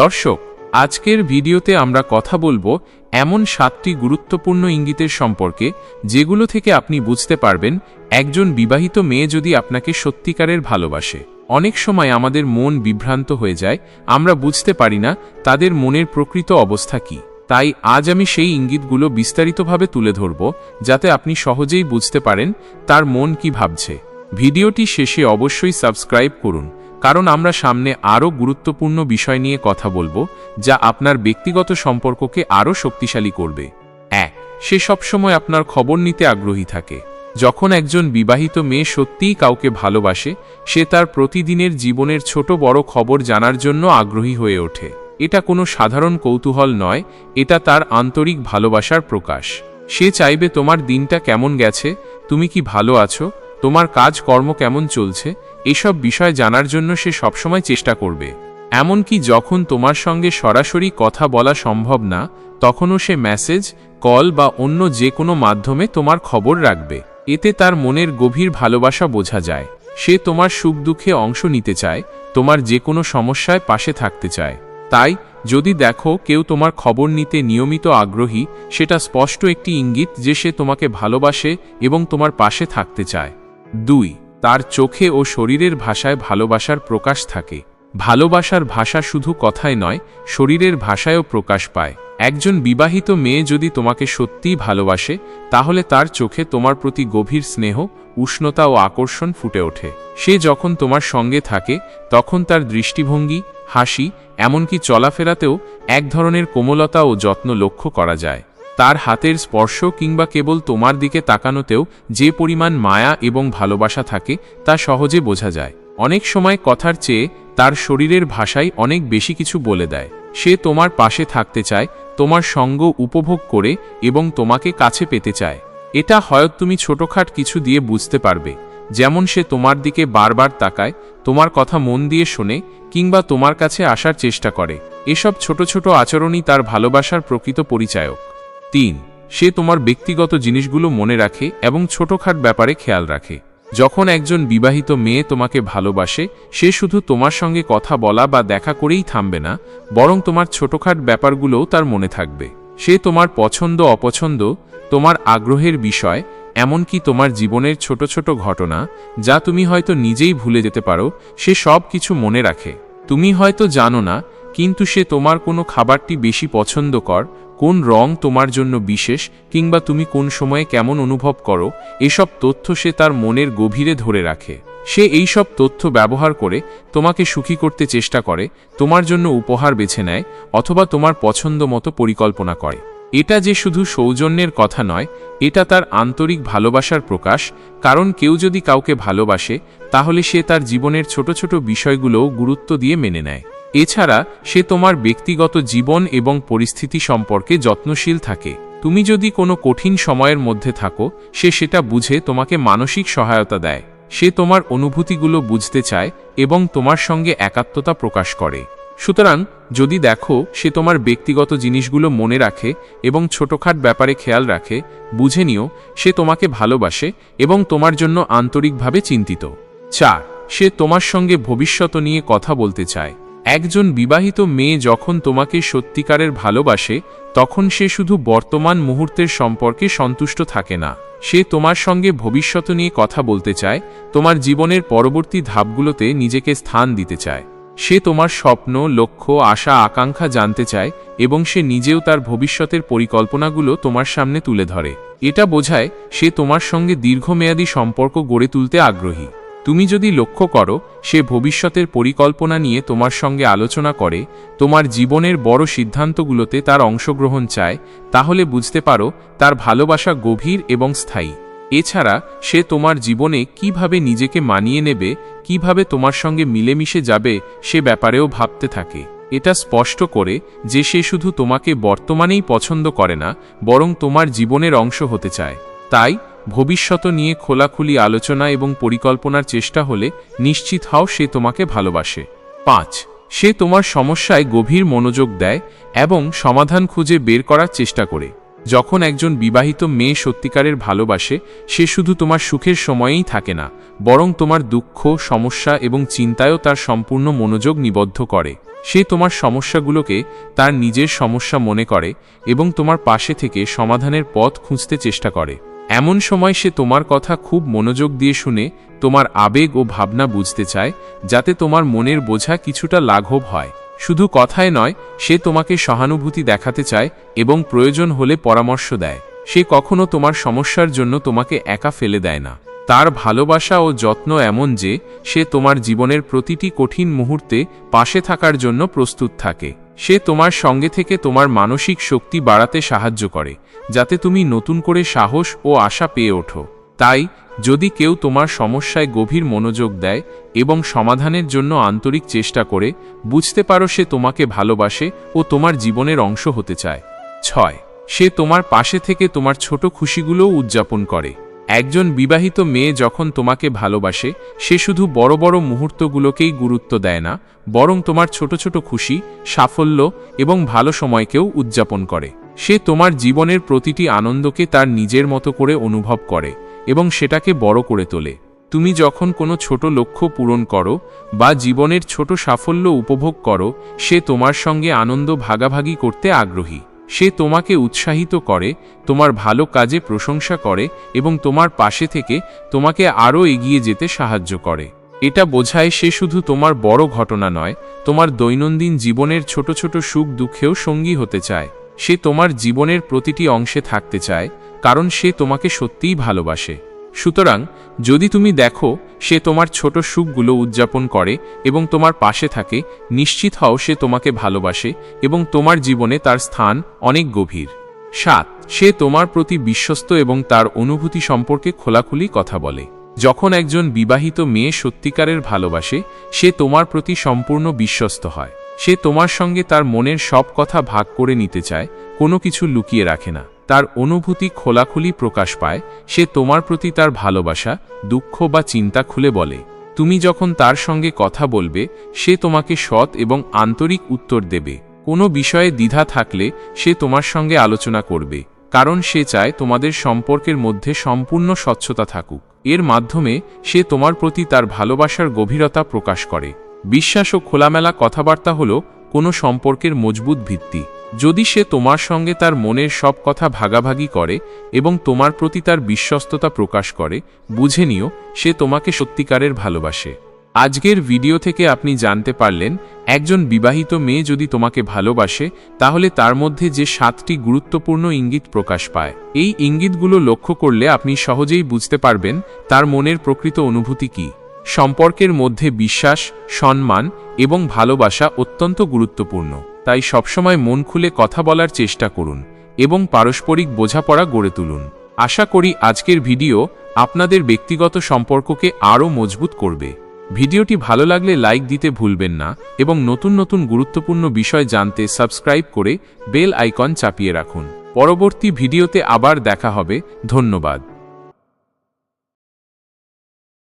দর্শক, আজকের ভিডিওতে আমরা কথা বলব এমন সাতটি গুরুত্বপূর্ণ ইঙ্গিতের সম্পর্কে যেগুলো থেকে আপনি বুঝতে পারবেন একজন বিবাহিত মেয়ে যদি আপনাকে সত্যিকারের ভালোবাসে। অনেক সময় আমাদের মন বিভ্রান্ত হয়ে যায়, আমরা বুঝতে পারি না তাদের মনের প্রকৃত অবস্থা কি। তাই আজ আমি সেই ইঙ্গিতগুলো বিস্তারিতভাবে তুলে ধরব, যাতে আপনি সহজেই বুঝতে পারেন তার মন কি ভাবছে। ভিডিওটি শেষে অবশ্যই সাবস্ক্রাইব করুন কারণ আমরা সামনে আরও গুরুত্বপূর্ণ বিষয় নিয়ে কথা বলব, যা আপনার ব্যক্তিগত সম্পর্ককে আরও শক্তিশালী করবে। এক, সে সবসময় আপনার খবর নিতে আগ্রহী থাকে। যখন একজন বিবাহিত মেয়ে সত্যিই কাউকে ভালোবাসে, সে তার প্রতিদিনের জীবনের ছোট বড় খবর জানার জন্য আগ্রহী হয়ে ওঠে। এটা কোনো সাধারণ কৌতূহল নয়, এটা তার আন্তরিক ভালোবাসার প্রকাশ। সে চাইবে, তোমার দিনটা কেমন গেছে? তুমি কি ভালো আছো? তোমার কাজ কর্ম কেমন চলছে? এসব বিষয় জানার জন্য সে সবসময় চেষ্টা করবে। এমনকি যখন তোমার সঙ্গে সরাসরি কথা বলা সম্ভব না, তখনও সে মেসেজ কল বা অন্য যে কোনো মাধ্যমে তোমার খবর রাখবে। এতে তার মনের গভীর ভালোবাসা বোঝা যায়। সে তোমার সুখ দুঃখে অংশ নিতে চায়, তোমার যে কোনো সমস্যায় পাশে থাকতে চায়। তাই, যদি দেখো কেউ তোমার খবর নিতে নিয়মিত আগ্রহী, সেটা স্পষ্ট একটি ইঙ্গিত যে সে তোমাকে ভালোবাসে এবং তোমার পাশে থাকতে চায়। দুই তার চোখে ও শরীরের ভাষায় ভালোবাসার প্রকাশ থাকে। ভালোবাসার ভাষা শুধু কথায় নয়, শরীরের ভাষায়ও প্রকাশ পায়। একজন বিবাহিত মেয়ে যদি তোমাকে সত্যিই ভালোবাসে, তাহলে তার চোখে তোমার প্রতি গভীর স্নেহ, উষ্ণতা ও আকর্ষণ ফুটে ওঠে। সে যখন তোমার সঙ্গে থাকে, তখন তার দৃষ্টিভঙ্গি, হাসি, এমনকি চলাফেরাতেও এক ধরনের কোমলতা ও যত্ন লক্ষ্য করা যায়। তার হাতের স্পর্শ কিংবা কেবল তোমার দিকে তাকানোতেও যে পরিমাণ মায়া এবং ভালোবাসা থাকে, তা সহজে বোঝা যায়। অনেক সময় কথার চেয়ে তার শরীরের ভাষাই অনেক বেশি কিছু বলে দেয়। সে তোমার পাশে থাকতে চায়, তোমার সঙ্গ উপভোগ করে এবং তোমাকে কাছে পেতে চায়। এটা হয়ত তুমি ছোটখাট কিছু দিয়ে বুঝতে পারবে, যেমন সে তোমার দিকে বারবার তাকায়, তোমার কথা মন দিয়ে শোনে কিংবা তোমার কাছে আসার চেষ্টা করে। এসব ছোট ছোট আচরণই তার ভালোবাসার প্রকৃত পরিচায়ক। তিন, সে তোমার ব্যক্তিগত জিনিসগুলো মনে রাখে এবং ছোটখাট ব্যাপারে খেয়াল রাখে। যখন একজন বিবাহিত মেয়ে তোমাকে ভালোবাসে, সে শুধু তোমার সঙ্গে কথা বলা বা দেখা করেই থামবে না, বরং তোমার ছোটখাট ব্যাপারগুলোও তার মনে থাকবে। সে তোমার পছন্দ, অপছন্দ, তোমার আগ্রহের বিষয়, এমনকি তোমার জীবনের ছোট ছোট ঘটনা, যা তুমি হয়তো নিজেই ভুলে যেতে পারো, সে সব কিছু মনে রাখে। তুমি হয়তো জানো না কিন্তু সে তোমার কোনো খাবারটি বেশি পছন্দ কর, কোন রং তোমার জন্য বিশেষ, কিংবা তুমি কোন সময়ে কেমন অনুভব করো, এসব তথ্য সে তার মনের গভীরে ধরে রাখে। সে এই সব তথ্য ব্যবহার করে তোমাকে সুখী করতে চেষ্টা করে, তোমার জন্য উপহার বেছে নেয়, অথবা তোমার পছন্দ মতো পরিকল্পনা করে। এটা যে শুধু সৌজন্যের কথা নয়, এটা তার আন্তরিক ভালোবাসার প্রকাশ, কারণ কেউ যদি কাউকে ভালোবাসে, তাহলে সে তার জীবনের ছোট ছোট বিষয়গুলোও গুরুত্ব দিয়ে মেনে নেয়। এছাড়া সে তোমার ব্যক্তিগত জীবন এবং পরিস্থিতি সম্পর্কে যত্নশীল থাকে। তুমি যদি কোনো কঠিন সময়ের মধ্যে থাকো, সে সেটা বুঝে তোমাকে মানসিক সহায়তা দেয়। সে তোমার অনুভূতিগুলো বুঝতে চায় এবং তোমার সঙ্গে একাত্মতা প্রকাশ করে। সুতরাং, যদি দেখো সে তোমার ব্যক্তিগত জিনিসগুলো মনে রাখে এবং ছোটখাট ব্যাপারে খেয়াল রাখে, বুঝে নিও সে তোমাকে ভালোবাসে এবং তোমার জন্য আন্তরিকভাবে চিন্তিত। চার, সে তোমার সঙ্গে ভবিষ্যত নিয়ে কথা বলতে চায়। একজন বিবাহিত মেয়ে যখন তোমাকে সত্যিকারের ভালোবাসে, তখন সে শুধু বর্তমান মুহূর্তের সম্পর্কে সন্তুষ্ট থাকে না। সে তোমার সঙ্গে ভবিষ্যৎ নিয়ে কথা বলতে চায়, তোমার জীবনের পরবর্তী ধাপগুলোতে নিজেকে স্থান দিতে চায়। সে তোমার স্বপ্ন, লক্ষ্য, আশা, আকাঙ্ক্ষা জানতে চায় এবং সে নিজেও তার ভবিষ্যতের পরিকল্পনাগুলো তোমার সামনে তুলে ধরে। এটা বোঝায়, সে তোমার সঙ্গে দীর্ঘমেয়াদী সম্পর্ক গড়ে তুলতে আগ্রহী। তুমি যদি লক্ষ্য করো, সে ভবিষ্যতের পরিকল্পনা নিয়ে তোমার সঙ্গে আলোচনা করে, তোমার জীবনের বড় সিদ্ধান্তগুলোতে তার অংশগ্রহণ চায়, তাহলে বুঝতে পারো, তার ভালোবাসা গভীর এবং স্থায়ী। এছাড়া, সে তোমার জীবনে কীভাবে নিজেকে মানিয়ে নেবে, কীভাবে তোমার সঙ্গে মিলেমিশে যাবে, সে ব্যাপারেও ভাবতে থাকে। এটা স্পষ্ট করে যে সে শুধু তোমাকে বর্তমানেই পছন্দ করে না, বরং তোমার জীবনের অংশ হতে চায়। তাই ভবিষ্যৎ নিয়ে খোলাখুলি আলোচনা এবং পরিকল্পনার চেষ্টা হলে নিশ্চিত হও সে তোমাকে ভালোবাসে। পাঁচ, সে তোমার সমস্যায় গভীর মনোযোগ দেয় এবং সমাধান খুঁজে বের করার চেষ্টা করে। যখন একজন বিবাহিত মেয়ে সত্যিকারের ভালোবাসে, সে শুধু তোমার সুখের সময়েই থাকে না, বরং তোমার দুঃখ, সমস্যা এবং চিন্তায়ও তার সম্পূর্ণ মনোযোগ নিবদ্ধ করে। সে তোমার সমস্যাগুলোকে তার নিজের সমস্যা মনে করে এবং তোমার পাশে থেকে সমাধানের পথ খুঁজতে চেষ্টা করে। এমন সময় সে তোমার কথা খুব মনোযোগ দিয়ে শুনে তোমার আবেগ ও ভাবনা বুঝতে চায়, যাতে তোমার মনের বোঝা কিছুটা লাঘব হয়। শুধু কথায় নয়, সে তোমাকে সহানুভূতি দেখাতে চায় এবং প্রয়োজন হলে পরামর্শ দেয়। সে কখনো তোমার সমস্যার জন্য তোমাকে একা ফেলে দেয় না। তার ভালোবাসা ও যত্ন এমন যে, সে তোমার জীবনের প্রতিটি কঠিন মুহূর্তে পাশে থাকার জন্য প্রস্তুত থাকে। সে তোমার সঙ্গে থেকে তোমার মানসিক শক্তি বাড়াতে সাহায্য করে, যাতে তুমি নতুন করে সাহস ও আশা পেয়ে ওঠো। তাই, যদি কেউ তোমার সমস্যায় গভীর মনোযোগ দেয় এবং সমাধানের জন্য আন্তরিক চেষ্টা করে, বুঝতে পারো সে তোমাকে ভালোবাসে ও তোমার জীবনের অংশ হতে চায়। ছয়, সে তোমার পাশে থেকে তোমার ছোট খুশিগুলোও উদযাপন করে। একজন বিবাহিত মেয়ে যখন তোমাকে ভালোবাসে, সে শুধু বড় বড় মুহূর্তগুলোকেই গুরুত্ব দেয় না, বরং তোমার ছোট ছোট খুশি, সাফল্য এবং ভালো সময়কেও উদযাপন করে। সে তোমার জীবনের প্রতিটি আনন্দকে তার নিজের মতো করে অনুভব করে এবং সেটাকে বড় করে তোলে। তুমি যখন কোনো ছোট লক্ষ্য পূরণ করো বা জীবনের ছোট সাফল্য উপভোগ করো, সে তোমার সঙ্গে আনন্দ ভাগাভাগি করতে আগ্রহী। সে তোমাকে উৎসাহিত করে, তোমার ভালো কাজে প্রশংসা করে এবং তোমার পাশে থেকে তোমাকে আরও এগিয়ে যেতে সাহায্য করে। এটা বোঝায় সে শুধু তোমার বড় ঘটনা নয়, তোমার দৈনন্দিন জীবনের ছোট ছোট সুখ দুঃখেও সঙ্গী হতে চায়। সে তোমার জীবনের প্রতিটি অংশে থাকতে চায়, কারণ সে তোমাকে সত্যিই ভালোবাসে। সুতরাং যদি তুমি দেখো, সে তোমার ছোট সুখগুলো উদযাপন করে এবং তোমার পাশে থাকে, নিশ্চিত হও সে তোমাকে ভালোবাসে এবং তোমার জীবনে তার স্থান অনেক গভীর। সাত, সে তোমার প্রতি বিশ্বস্ত এবং তার অনুভূতি সম্পর্কে খোলাখুলি কথা বলে। যখন একজন বিবাহিত মেয়ে সত্যিকারের ভালোবাসে, সে তোমার প্রতি সম্পূর্ণ বিশ্বস্ত হয়। সে তোমার সঙ্গে তার মনের সব কথা ভাগ করে নিতে চায়, কোনো কিছু লুকিয়ে রাখে না। তার অনুভূতি খোলাখুলি প্রকাশ পায়, সে তোমার প্রতি তার ভালোবাসা, দুঃখ বা চিন্তা খুলে বলে। তুমি যখন তার সঙ্গে কথা বলবে, সে তোমাকে সৎ এবং আন্তরিক উত্তর দেবে। কোনো বিষয়ে দ্বিধা থাকলে সে তোমার সঙ্গে আলোচনা করবে, কারণ সে চায় তোমাদের সম্পর্কের মধ্যে সম্পূর্ণ স্বচ্ছতা থাকুক। এর মাধ্যমে সে তোমার প্রতি তার ভালোবাসার গভীরতা প্রকাশ করে। বিশ্বাস ও খোলামেলা কথাবার্তা হল কোনো সম্পর্কের মজবুত ভিত্তি। যদি সে তোমার সঙ্গে তার মনের সব কথা ভাগাভাগি করে এবং তোমার প্রতি তার বিশ্বস্ততা প্রকাশ করে, বুঝে নিও, সে তোমাকে সত্যিকারের ভালোবাসে। আজকের ভিডিও থেকে আপনি জানতে পারলেন, একজন বিবাহিত মেয়ে যদি তোমাকে ভালোবাসে, তাহলে তার মধ্যে যে সাতটি গুরুত্বপূর্ণ ইঙ্গিত প্রকাশ পায়। এই ইঙ্গিতগুলো লক্ষ্য করলে আপনি সহজেই বুঝতে পারবেন, তার মনের প্রকৃত অনুভূতি কী। সম্পর্কের মধ্যে বিশ্বাস, সম্মান এবং ভালোবাসা অত্যন্ত গুরুত্বপূর্ণ। তাই সবসময় মন খুলে কথা বলার চেষ্টা করুন এবং পারস্পরিক বোঝাপড়া গড়ে তুলুন। আশা করি আজকের ভিডিও আপনাদের ব্যক্তিগত সম্পর্ককে আরও মজবুত করবে। ভিডিওটি ভালো লাগলে লাইক দিতে ভুলবেন না এবং নতুন নতুন গুরুত্বপূর্ণ বিষয় জানতে সাবস্ক্রাইব করে বেল আইকন চাপিয়ে রাখুন। পরবর্তী ভিডিওতে আবার দেখা হবে। ধন্যবাদ।